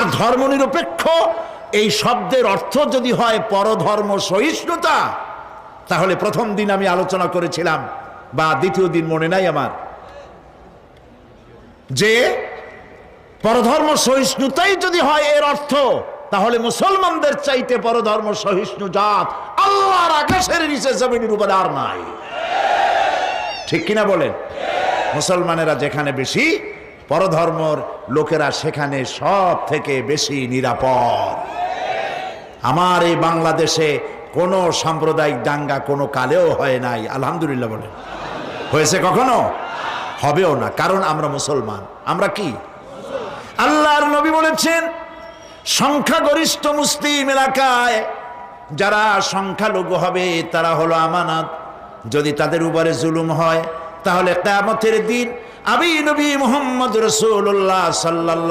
আর ধর্মনিরপেক্ষ, এই শব্দের অর্থ যদি হয় পরধর্ম সহিষ্ণুতা, তাহলে প্রথম দিন আমি আলোচনা করেছিলাম, বা দ্বিতীয় দিন মনে নাই আমার, যে পরধর্ম সহিষ্ণুতাই যদি হয় এর অর্থ, তাহলে মুসলমানদের চাইতে পরধর্ম সহিষ্ণু জাত আল্লাহর আকাশের নিচে জমিনের উপর নাই। ঠিক কিনা বলেন? মুসলমানেরা যেখানে বেশি পরধর্মর লোকেরা সেখানে সব থেকে বেশি নিরাপদ। আমার এই বাংলাদেশে কোনো সাম্প্রদায়িক দাঙ্গা কোনো কালেও হয় নাই, আলহামদুলিল্লাহ বলেন হয়েছে কখনো? হবেও না, কারণ আমরা মুসলমান। আমরা কি? আল্লাহর নবী বলেছেন, সংখ্যাগরিষ্ঠ মুসলিম এলাকায় যারা সংখ্যালঘু হবে, তারা হলো আমানত। যদি তাদের উপরে জুলুম হয়, তাহলে কেয়ামতের দিন আবি নবী মোহাম্মদ রসুল্লাহ সাল্লাল্লাহ